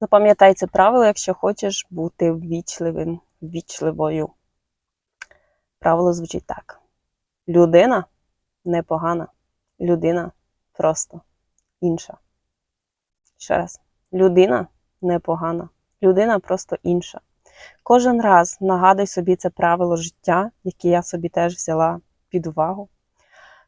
Запам'ятай це правило, якщо хочеш бути ввічливим, ввічливою. Правило звучить так: людина непогана, людина просто інша. Ще раз, людина непогана, людина просто інша. Кожен раз нагадуй собі це правило життя, яке я собі теж взяла під увагу,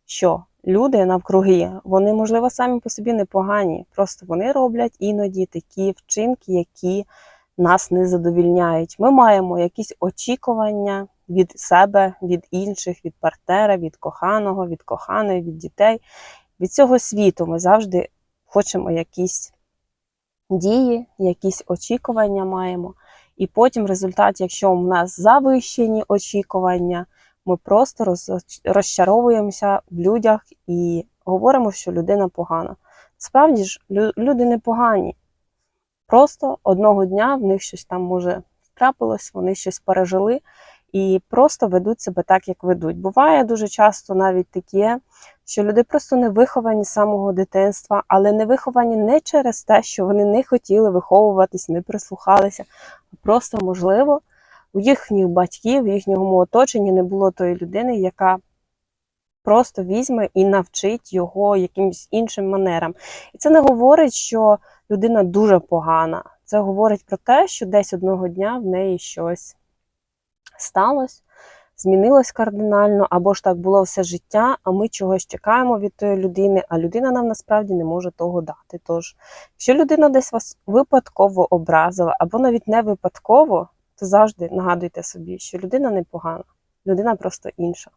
що люди навкруги, вони, можливо, самі по собі непогані, просто вони роблять іноді такі вчинки, які нас не задовільняють. Ми маємо якісь очікування від себе, від інших, від партнера, від коханого, від коханої, від дітей. Від цього світу ми завжди хочемо якісь дії, якісь очікування маємо. І потім, в результаті, якщо у нас завищені очікування, ми просто роз- розчаровуємося в людях і говоримо, що людина погана. Справді ж, лю- люди не погані. Просто одного дня в них щось там може трапилось, вони щось пережили і просто ведуть себе так, як ведуть. Буває дуже часто навіть таке, що люди просто не виховані з самого дитинства, але не виховані не через те, що вони не хотіли виховуватись, не прислухалися. а Просто, можливо, у їхніх батьків, в їхньому оточенні не було тої людини, яка просто візьме і навчить його якимось іншим манерам. І це не говорить, що людина дуже погана. Це говорить про те, що десь одного дня в неї щось сталося, змінилось кардинально, або ж так було все життя, а ми чогось чекаємо від тої людини, а людина нам насправді не може того дати. Тож, якщо людина десь вас випадково образила, або навіть не випадково, то завжди нагадуйте собі, що людина не погана, людина просто інша.